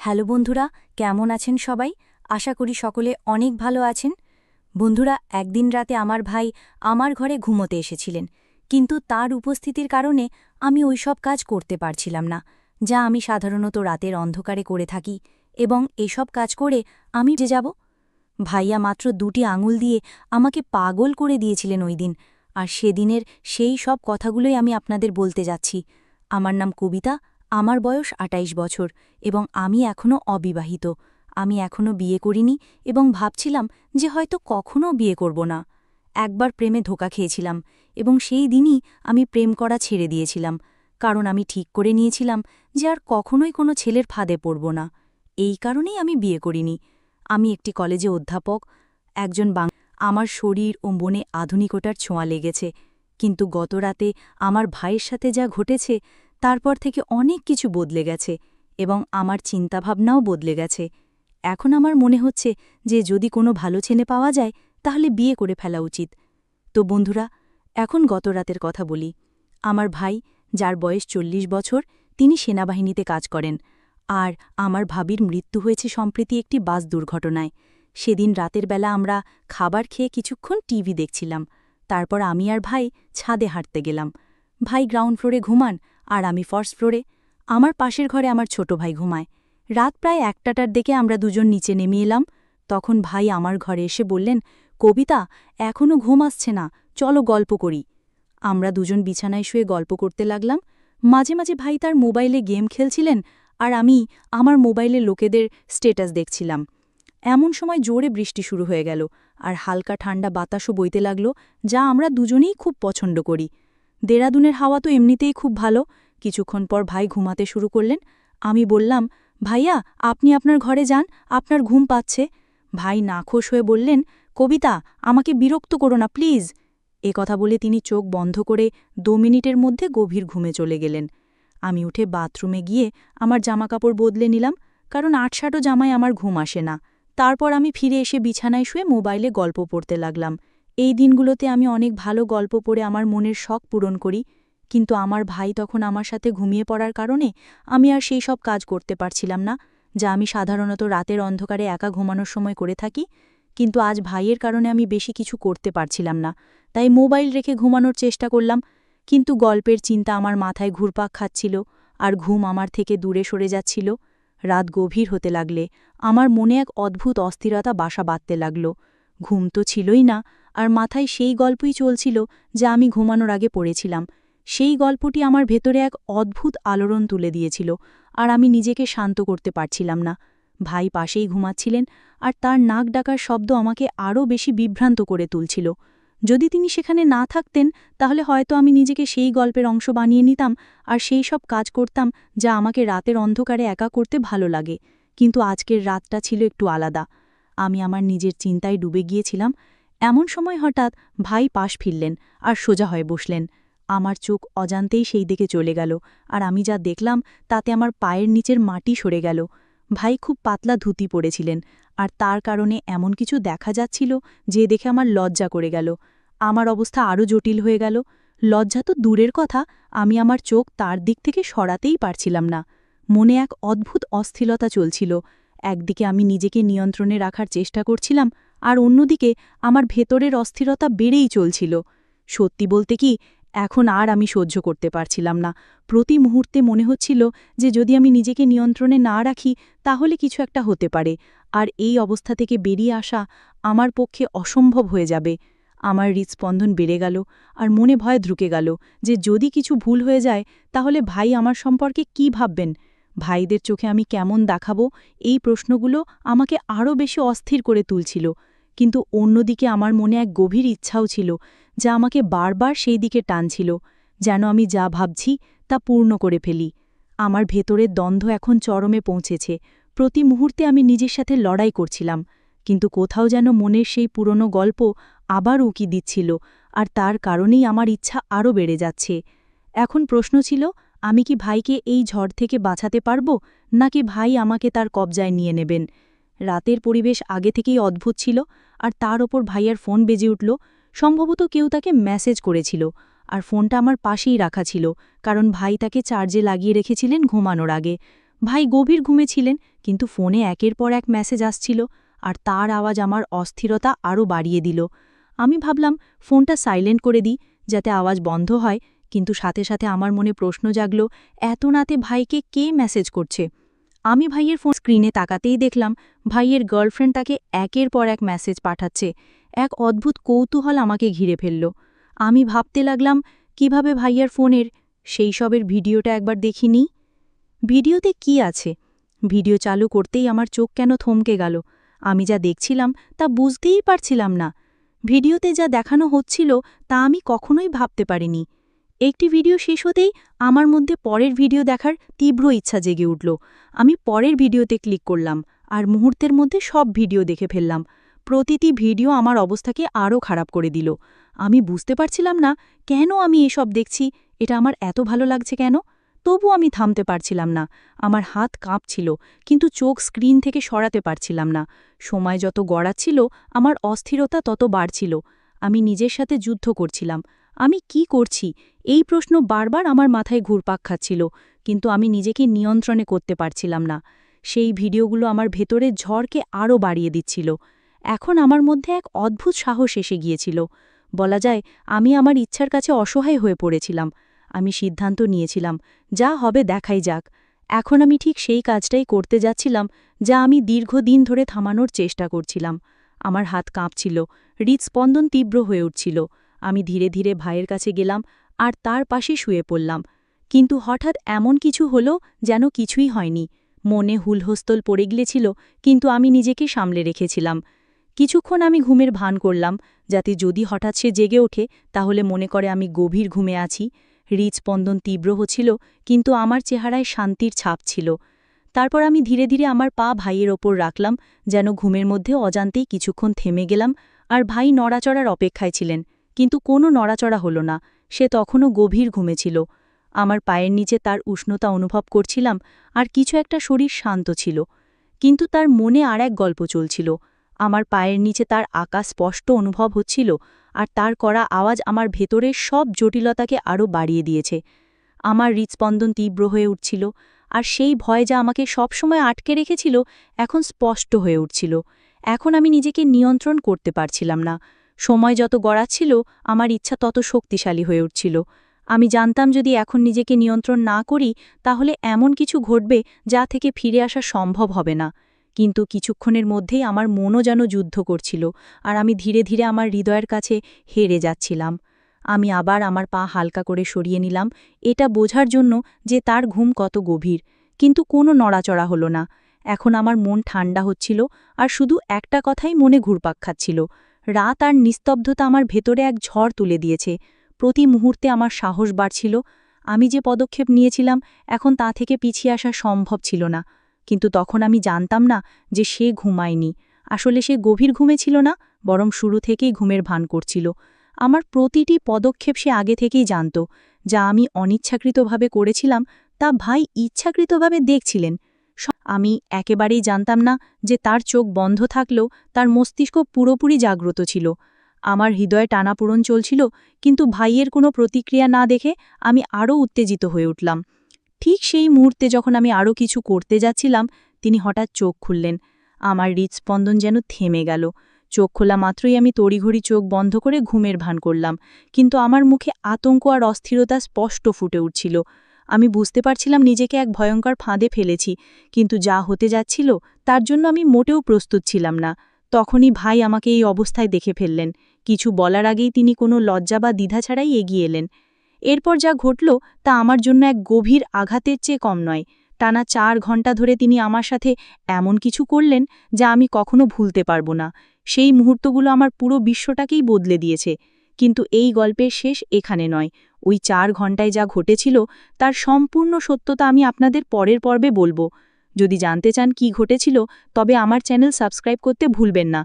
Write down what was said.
Hello বন্ধুরা, কেমন আছেন সবাই? আশা করি সকলে অনেক ভালো আছেন। বন্ধুরা, একদিন রাতে আমার ভাই আমার ঘরে ঘুমোতে এসেছিলেন। কিন্তু তার উপস্থিতির কারণে আমি ওইসব কাজ করতে পারছিলাম না, যা আমি সাধারণত রাতের অন্ধকারে করে থাকি এবং এসব কাজ করে আমি যে যাব। ভাইয়া মাত্র দুটি আঙুল দিয়ে আমাকে পাগল করে দিয়েছিলেন ওই দিন, আর সেদিনের সেই সব কথাগুলোই আমি আপনাদের বলতে যাচ্ছি। আমার নাম কবিতা আমার বয়স ২৮ বছর এবং আমি এখনও অবিবাহিত। আমি এখনও বিয়ে করিনি এবং ভাবছিলাম যে হয়তো কখনও বিয়ে করব না। একবার প্রেমে ধোকা খেয়েছিলাম এবং সেই দিনই আমি প্রেম করা ছেড়ে দিয়েছিলাম, কারণ আমি ঠিক করে নিয়েছিলাম যে আর কখনোই কোনো ছেলের ফাঁদে পড়ব না। এই কারণেই আমি বিয়ে করিনি। আমি একটি কলেজে অধ্যাপক, একজন বাং আমার শরীর ও মনে আধুনিকতার ছোঁয়া লেগেছে, কিন্তু গতরাতে আমার ভাইয়ের সাথে যা ঘটেছে তারপর থেকে অনেক কিছু বদলে গেছে এবং আমার চিন্তাভাবনাও বদলে গেছে। এখন আমার মনে হচ্ছে যে যদি কোনো ভালো ছেলে পাওয়া যায়, তাহলে বিয়ে করে ফেলা উচিত। তো বন্ধুরা, এখন গত রাতের কথা বলি। আমার ভাই, যার বয়স চল্লিশ বছর, তিনি সেনাবাহিনীতে কাজ করেন। আর আমার ভাবির মৃত্যু হয়েছে সম্প্রতি একটি বাস দুর্ঘটনায়। সেদিন রাতের বেলা আমরা খাবার খেয়ে কিছুক্ষণ টিভি দেখছিলাম। তারপর আমি আর ভাই ছাদে হাঁটতে গেলাম। ভাই গ্রাউন্ড ফ্লোরে ঘুমান আর আমি ফার্স্ট ফ্লোরে, আমার পাশের ঘরে আমার ছোট ভাই ঘুমায়। রাত প্রায় একটাটার দিকে আমরা দুজন নিচে নেমে এলাম। তখন ভাই আমার ঘরে এসে বললেন, কবিতা এখনও ঘুম আসছে না, চলো গল্প করি। আমরা দুজন বিছানায় শুয়ে গল্প করতে লাগলাম। মাঝে মাঝে ভাই তার মোবাইলে গেম খেলছিলেন আর আমি আমার মোবাইলে লোকেদের স্টেটাস দেখছিলাম। এমন সময় জোরে বৃষ্টি শুরু হয়ে গেল আর হালকা ঠান্ডা বাতাসও বইতে লাগল, যা আমরা দুজনেই খুব পছন্দ করি। দেরাদুনের হাওয়া তো এমনিতেই খুব ভালো। কিছুক্ষণ পর ভাই ঘুমাতে শুরু করলেন। আমি বললাম, ভাইয়া, আপনি আপনার ঘরে যান, আপনার ঘুম পাচ্ছে। ভাই নাখোশ হয়ে বললেন, কবিতা, আমাকে বিরক্ত করো না, প্লিজ। এ কথা বলে তিনি চোখ বন্ধ করে দু মিনিটের মধ্যে গভীর ঘুমে চলে গেলেন। আমি উঠে বাথরুমে গিয়ে আমার জামাকাপড় বদলে নিলাম, কারণ আটসাটো জামায় আমার ঘুম আসে না। তারপর আমি ফিরে এসে বিছানায় শুয়ে মোবাইলে গল্প পড়তে লাগলাম। এই দিনগুলোতে আমি অনেক ভালো গল্প পড়ে আমার মনের শখ পূরণ করি, কিন্তু আমার ভাই তখন আমার সাথে ঘুমিয়ে পড়ার কারণে আমি আর সেই সব কাজ করতে পারছিলাম না, যা আমি সাধারণত রাতের অন্ধকারে একা ঘুমানোর সময় করে থাকি, কিন্তু আজ ভাইয়ের কারণে আমি বেশি কিছু করতে পারছিলাম না, তাই মোবাইল রেখে ঘুমানোর চেষ্টা করলাম, কিন্তু গল্পের চিন্তা আমার মাথায় ঘুরপাক খাচ্ছিল আর ঘুম আমার থেকে দূরে সরে যাচ্ছিল। রাত গভীর হতে লাগলে, আমার মনে এক অদ্ভুত অস্থিরতা বাসা বাঁধতে লাগল। ঘুম তো ছিলই না, আর মাথায় সেই গল্পই চলছিল যা আমি ঘুমানোর আগে পড়েছিলাম। সেই গল্পটি আমার ভেতরে এক অদ্ভুত আলোড়ন তুলে দিয়েছিল, আর আমি নিজেকে শান্ত করতে পারছিলাম না। ভাই পাশেই ঘুমাচ্ছিলেন, আর তার নাক ডাকার শব্দ আমাকে আরও বেশি বিভ্রান্ত করে তুলছিল। যদি তিনি সেখানে না থাকতেন, তাহলে হয়তো আমি নিজেকে সেই গল্পের অংশ বানিয়ে নিতাম, আর সেই সব কাজ করতাম যা আমাকে রাতের অন্ধকারে একা করতে ভালো লাগে। কিন্তু আজকের রাতটা ছিল একটু আলাদা। আমি আমার নিজের চিন্তায় ডুবে গিয়েছিলাম। এমন সময় হঠাৎ ভাই পাশ ফিরলেন আর সোজা হয়ে বসলেন। আমার চোখ অজান্তেই সেই দিকে চলে গেল আর আমি যা দেখলাম তাতে আমার পায়ের নিচের মাটি সরে গেল। ভাই খুব পাতলা ধুতি পড়েছিলেন আর তার কারণে এমন কিছু দেখা যাচ্ছিল যে দেখে আমার লজ্জা করে গেল। আমার অবস্থা আরও জটিল হয়ে গেল। লজ্জা তো দূরের কথা, আমি আমার চোখ তার দিক থেকে সরাতেই পারছিলাম না। মনে এক অদ্ভুত অস্থিরতা চলছিল। একদিকে আমি নিজেকে নিয়ন্ত্রণে রাখার চেষ্টা করছিলাম, আর অন্যদিকে আমার ভেতরের অস্থিরতা বেড়েই চলছিল। সত্যি বলতে কি, এখন আর আমি সহ্য করতে পারছিলাম না। প্রতি মুহূর্তে মনে হচ্ছিল যে যদি আমি নিজেকে নিয়ন্ত্রণে না রাখি, তাহলে কিছু একটা হতে পারে, আর এই অবস্থা থেকে বেরিয়ে আসা আমার পক্ষে অসম্ভব হয়ে যাবে। আমার হৃৎস্পন্দন বেড়ে গেল, আর মনে ভয় ঢুকে গেল যে যদি কিছু ভুল হয়ে যায়, তাহলে ভাই আমার সম্পর্কে কি ভাববেন? ভাইদের চোখে আমি কেমন দেখাবো এই প্রশ্নগুলো আমাকে আরও বেশি অস্থির করে তুলছিল। কিন্তু অন্যদিকে আমার মনে এক গভীর ইচ্ছাও ছিল যা আমাকে বারবার সেই দিকে টানছিল, যেন আমি যা ভাবছি তা পূর্ণ করে ফেলি। আমার ভেতরের দ্বন্দ্ব এখন চরমে পৌঁছেছে। প্রতি মুহূর্তে আমি নিজের সাথে লড়াই করছিলাম, কিন্তু কোথাও যেন মনের সেই পুরনো গল্প আবার উকি দিচ্ছিল, আর তার কারণেই আমার ইচ্ছা আরও বেড়ে যাচ্ছে। এখন প্রশ্ন ছিল আমি কি ভাইকে এই ঝড় থেকে বাঁচাতে পারব, নাকি ভাই আমাকে তার কবজায় নিয়ে নেবেন? রাতের পরিবেশ আগে থেকেই অদ্ভুত ছিল, আর তার ওপর ভাইয়ার ফোন বেজে উঠল। সম্ভবত কেউ তাকে মেসেজ করেছিল, আর ফোনটা আমার পাশেই রাখা ছিল, কারণ ভাই তাকে চার্জে লাগিয়ে রেখেছিলেন ঘুমানোর আগে। ভাই গভীর ঘুমে ছিলেন, কিন্তু ফোনে একের পর এক মেসেজ আসছিল, আর তার আওয়াজ আমার অস্থিরতা আরও বাড়িয়ে দিল। আমি ভাবলাম, ফোনটা সাইলেন্ট করে দিই, যাতে আওয়াজ বন্ধ হয় কিন্তু সাথে সাথে আমার মনে প্রশ্ন জাগল, এত নাতে ভাইকে কে মেসেজ করছে? আমি ভাইয়ের ফোন স্ক্রিনে তাকাতেই দেখলাম, ভাইয়ের গার্লফ্রেন্ড তাকে একের পর এক মেসেজ পাঠাচ্ছে। এক অদ্ভুত কৌতূহল আমাকে ঘিরে ফেলল। আমি ভাবতে লাগলাম, কীভাবে ভাইয়ার ফোনের সেই সবের ভিডিওটা একবার দেখিনি ভিডিওতে কি আছে? ভিডিও চালু করতেই আমার চোখ কেন থমকে গেল? আমি যা দেখছিলাম তা বুঝতেই পারছিলাম না। ভিডিওতে যা দেখানো হচ্ছিল তা আমি কখনোই ভাবতে পারিনি। একটি ভিডিও শেষ হতেই আমার মধ্যে পরের ভিডিও দেখার তীব্র ইচ্ছা জেগে উঠল। আমি পরের ভিডিওতে ক্লিক করলাম আর মুহূর্তের মধ্যে সব ভিডিও দেখে ফেললাম। প্রতিটি ভিডিও আমার অবস্থাকে আরও খারাপ করে দিল। আমি বুঝতে পারছিলাম না, কেন আমি এসব দেখছি? এটা আমার এত ভালো লাগছে কেন? তবু আমি থামতে পারছিলাম না। আমার হাত কাঁপছিল, কিন্তু চোখ স্ক্রিন থেকে সরাতে পারছিলাম না। সময় যত গড়াচ্ছিল, আমার অস্থিরতা তত বাড়ছিল। আমি নিজের সাথে যুদ্ধ করছিলাম। আমি কি করছি? এই প্রশ্ন বারবার আমার মাথায় ঘুরপাক খাচ্ছিল, কিন্তু আমি নিজেকে নিয়ন্ত্রণে করতে পারছিলাম না। সেই ভিডিওগুলো আমার ভেতরে ঝড়কে আরও বাড়িয়ে দিচ্ছিল। এখন আমার মধ্যে এক অদ্ভুত সাহস এসে গিয়েছিল। বলা যায়, আমি আমার ইচ্ছার কাছে অসহায় হয়ে পড়েছিলাম। আমি সিদ্ধান্ত নিয়েছিলাম, যা হবে দেখাই যাক। এখন আমি ঠিক সেই কাজটাই করতে যাচ্ছিলাম, যা আমি দীর্ঘদিন ধরে থামানোর চেষ্টা করছিলাম। আমার হাত কাঁপছিল, হৃদস্পন্দন তীব্র হয়ে উঠছিল। আমি ধীরে ধীরে ভাইয়ের কাছে গেলাম আর তার পাশে শুয়ে পড়লাম। কিন্তু হঠাৎ এমন কিছু হলো যেন কিছুই হয়নি। মনে হুলহস্তল পড়ে গিয়েছিল, কিন্তু আমি নিজেকে সামলে রেখেছিলাম। কিছুক্ষণ আমি ঘুমের ভান করলাম, যাতে যদি হঠাৎ সে জেগে ওঠে, তাহলে মনে করে আমি গভীর ঘুমে আছি। হৃদস্পন্দন তীব্র হচ্ছিল, কিন্তু আমার চেহারায় শান্তির ছাপ ছিল। তারপর আমি ধীরে ধীরে আমার পা ভাইয়ের ওপর রাখলাম, যেন ঘুমের মধ্যে অজান্তেই কিছুক্ষণ থেমে গেলাম আর ভাই নড়াচড়ার অপেক্ষায় ছিলেন। কিন্তু কোনো নড়াচড়া হলো না। সে তখনও গভীর ঘুমেছিল আমার পায়ের নিচে তার উষ্ণতা অনুভব করছিলাম, আর কিছু একটা শরীর শান্ত ছিল। কিন্তু তার মনে আর এক গল্প চলছিল। আমার পায়ের নিচে তার আকাশ স্পষ্ট অনুভব হচ্ছিল, আর তার করা আওয়াজ আমার ভেতরের সব জটিলতাকে আরও বাড়িয়ে দিয়েছে। আমার হৃৎস্পন্দন তীব্র হয়ে উঠছিল, আর সেই ভয় যা আমাকে সবসময় আটকে রেখেছিল, এখন স্পষ্ট হয়ে উঠছিল। এখন আমি নিজেকে নিয়ন্ত্রণ করতে পারছিলাম না। সময় যত গড়াচ্ছিল, আমার ইচ্ছা তত শক্তিশালী হয়ে উঠছিল। আমি জানতাম যদি এখন নিজেকে নিয়ন্ত্রণ না করি, তাহলে এমন কিছু ঘটবে যা থেকে ফিরে আসা সম্ভব হবে না। কিন্তু কিছুক্ষণের মধ্যেই আমার মনও যেন যুদ্ধ করছিল, আর আমি ধীরে ধীরে আমার হৃদয়ের কাছে হেরে যাচ্ছিলাম। আমি আবার আমার পা হালকা করে সরিয়ে নিলাম, এটা বোঝার জন্য যে তার ঘুম কত গভীর। কিন্তু কোনো নড়াচড়া হলো না। এখন আমার মন ঠান্ডা হচ্ছিল, আর শুধু একটা কথাই মনে ঘুরপাক খাচ্ছিল। রাত আর নিস্তব্ধতা আমার ভেতরে এক ঝড় তুলে দিয়েছে। প্রতি মুহূর্তে আমার সাহস বাড়ছিল। আমি যে পদক্ষেপ নিয়েছিলাম, এখন তা থেকে পিছিয়ে আসা সম্ভব ছিল না। কিন্তু তখন আমি জানতাম না যে সে ঘুমায়নি। আসলে সে গভীর ঘুমে ছিল না, বরং শুরু থেকেই ঘুমের ভান করছিল। আমার প্রতিটি পদক্ষেপ সে আগে থেকেই জানত। যা আমি অনিচ্ছাকৃতভাবে করেছিলাম, তা ভাই ইচ্ছাকৃতভাবে দেখছিলেন। আমি একেবারেই জানতাম না যে তার চোখ বন্ধ থাকলেও তার মস্তিষ্ক পুরোপুরি জাগ্রত ছিল। আমার হৃদয়ে টানাপূরণ চলছিল, কিন্তু ভাইয়ের কোনো প্রতিক্রিয়া না দেখে আমি আরও উত্তেজিত হয়ে উঠলাম। ঠিক সেই মুহূর্তে যখন আমি আরও কিছু করতে যাচ্ছিলাম, তিনি হঠাৎ চোখ খুললেন। আমার হৃদস্পন্দন যেন থেমে গেল। চোখ খোলা মাত্রই আমি তড়িঘড়ি চোখ বন্ধ করে ঘুমের ভান করলাম, কিন্তু আমার মুখে আতঙ্ক আর অস্থিরতা স্পষ্ট ফুটে উঠছিল। আমি বুঝতে পারছিলাম নিজেকে এক ভয়ঙ্কর ফাঁদে ফেলেছি, কিন্তু যা হতে যাচ্ছিল তার জন্য আমি মোটেও প্রস্তুত ছিলাম না। তখনই ভাই আমাকে এই অবস্থায় দেখে ফেললেন। কিছু বলার আগেই তিনি কোনো লজ্জা বা দ্বিধা ছাড়াই এগিয়ে এলেন। এরপর যা ঘটল তা আমার জন্য এক গভীর আঘাতের চেয়ে কম নয়। টানা চার ঘণ্টা ধরে তিনি আমার সাথে এমন কিছু করলেন যা আমি কখনো ভুলতে পারব না। সেই মুহূর্তগুলো আমার পুরো বিশ্বটাকেই বদলে দিয়েছে। কিন্তু এই গল্পের শেষ এখানে নয়। ওই চার ঘন্টায় যা ঘটেছিল, তার সম্পূর্ণ সত্যতা আমি আপনাদের পরের পর্বে বলব। যদি জানতে চান কি ঘটেছিল, তবে আমার চ্যানেল সাবস্ক্রাইব করতে ভুলবেন না।